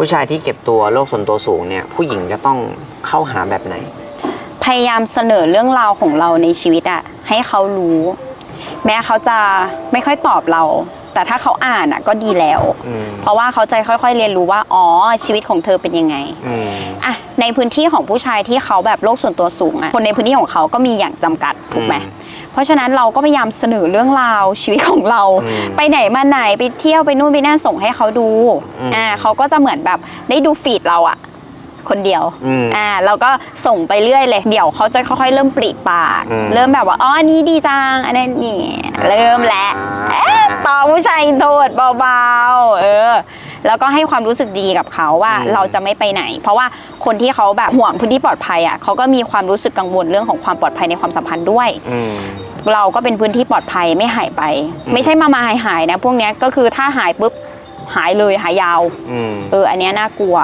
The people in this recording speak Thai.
ผู้ชายที่เก็บตัวโลกส่วนตัวสูงเนี่ยผู้หญิงจะต้องเข้าหาแบบไหน พยายามเสนอเรื่องราวของเราในชีวิตอะให้เขารู้ แม้เขาจะไม่ค่อยตอบเรา แต่ถ้าเขาอ่านอะก็ดีแล้ว อืม เพราะว่าเขาจะค่อย ๆ เรียนรู้ว่าอ๋อชีวิตของเธอเป็นยังไงอืมอะในพื้นที่ของผู้ชายที่เขาแบบโลกส่วนตัวสูงอะคนในพื้นที่ของเขาก็มีอย่างจำกัดถูกไหมอืม เพราะฉะนั้นเราก็พยายามเสนอเรื่องราวชีวิตของเรา อืมไปไหนมาไหนไปเที่ยวไปนู่นไปนั่นส่งให้เขาดูอืมอ่าเขาก็จะเหมือนแบบได้ดูฟีดเราอะคนเดียวอืมอ่าเราก็ส่งไปเรื่อยเลยเดี๋ยวเขาจะค่อยๆเริ่มปริปาก อืม เริ่มแบบว่าอ๋ออันนี้ดีจังอันนั้นนี่เริ่มแล้วอ่าเอ๊ะต่อผู้ชายอินโทรดเบาๆ เออ แล้วก็ให้ความรู้สึกดีกับเขาว่าอืมเราจะไม่ไปไหน เพราะว่าคนที่เขาแบบห่วงพื้นที่ปลอดภัยอะเขาก็มีความรู้สึกกังวลเรื่องของความปลอดภัยในความสัมพันธ์ด้วยอืมเราก็เป็นพื้นที่ปลอดภัยไม่หายไปอืมไม่ใช่มามาหายหายๆนะ พวกเนี้ยก็คือถ้าหายปุ๊บหายเลยหายยาวอืมเอออันเนี้ยน่ากลัว